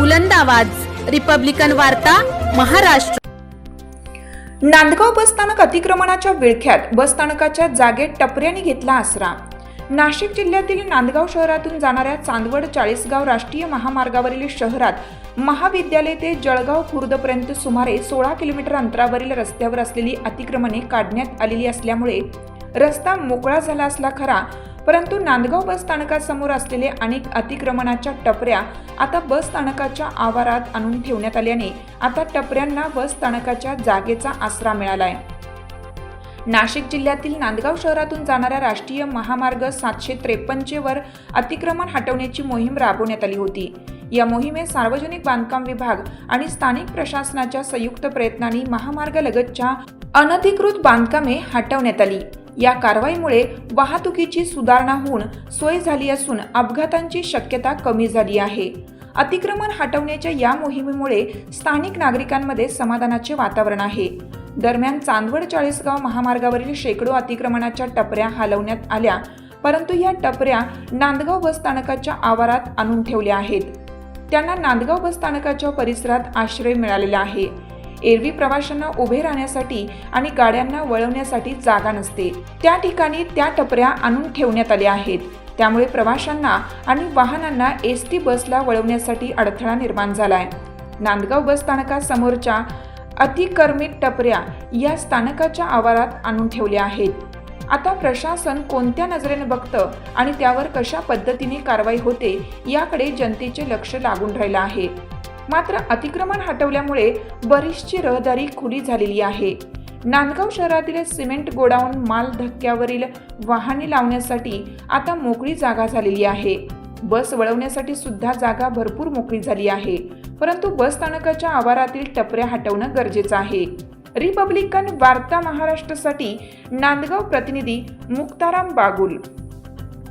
बुलंद आवाज. रिपब्लिकन वार्ता महाराष्ट्र. नांदगाव बसस्थानक अतिक्रमणाच्या विळख्यात बसस्थानकाच्या जागेत टपऱ्याने घेतला आसरा. नाशिक जिल्ह्यातील नांदगाव शहरातून जाणाऱ्या चांदवड चाळीसगाव राष्ट्रीय महामार्गावरील शहरात महाविद्यालय ते जळगाव खुर्दपर्यंत सुमारे सोळा किलोमीटर अंतरावरील रस्त्यावर असलेली अतिक्रमणे काढण्यात आलेली असल्यामुळे रस्ता मोकळा झाला असला खरा परंतु नांदगाव बस स्थानकासमोर असलेले अनेक अतिक्रमणाच्या टपऱ्या आता बस स्थानकाच्या आवारात आणून ठेवण्यात आल्याने आता टपऱ्यांना बस स्थानकाच्या जागेचा आसरा मिळालाय. नाशिक जिल्ह्यातील नांदगाव शहरातून जाणाऱ्या राष्ट्रीय महामार्ग सातशे त्रेपन्नचे वर अतिक्रमण हटवण्याची मोहीम राबवण्यात आली होती. या मोहिमेत सार्वजनिक बांधकाम विभाग आणि स्थानिक प्रशासनाच्या संयुक्त प्रयत्नांनी महामार्गालगतच्या अनधिकृत बांधकामे हटवण्यात आली. या कारवाईमुळे वाहतुकीची सुधारणा होऊन सोय झाली असून अपघातांची शक्यता कमी झाली आहे. अतिक्रमण हटवण्याच्या या मोहिमेमुळे स्थानिक नागरिकांमध्ये समाधानाचे वातावरण आहे. दरम्यान चांदवड चाळीसगाव महामार्गावरील शेकडो अतिक्रमणाच्या टपऱ्या हलवण्यात आल्या परंतु या टपऱ्या नांदगाव बस स्थानकाच्या आवारात आणून ठेवल्या आहेत. त्यांना नांदगाव बस स्थानकाच्या परिसरात आश्रय मिळालेला आहे. एरवी प्रवाशांना उभे राहण्यासाठी आणि गाड्यांना वळवण्यासाठी जागा नसते. त्या ठिकाणी त्या टपऱ्या आणून ठेवण्यात आल्या आहेत. त्यामुळे प्रवाशांना आणि वाहनांना एस टी बसला वळवण्यासाठी अडथळा निर्माण झालाय. नांदगाव बस स्थानकासमोरच्या अतिक्रमित टपऱ्या या स्थानकाच्या आवारात आणून ठेवल्या आहेत. आता प्रशासन कोणत्या नजरेने बघतं आणि त्यावर कशा पद्धतीने कारवाई होते याकडे जनतेचे लक्ष लागून राहिलं आहे. मात्र अतिक्रमण हटवल्यामुळे बरीचशी रहदारी खुली झालेली आहे. नांदगाव शहरातील सिमेंट गोडाऊन माल धक्क्यावरील वाहने लावण्यासाठी आता मोकळी जागा झालेली आहे. बस वळवण्यासाठी सुद्धा जागा भरपूर मोकळी झाली आहे. परंतु बस स्थानकाच्या आवारातील टपऱ्या हटवणं गरजेचं आहे. रिपब्लिकन वार्ता महाराष्ट्रासाठी नांदगाव प्रतिनिधी मुक्ताराम बागुल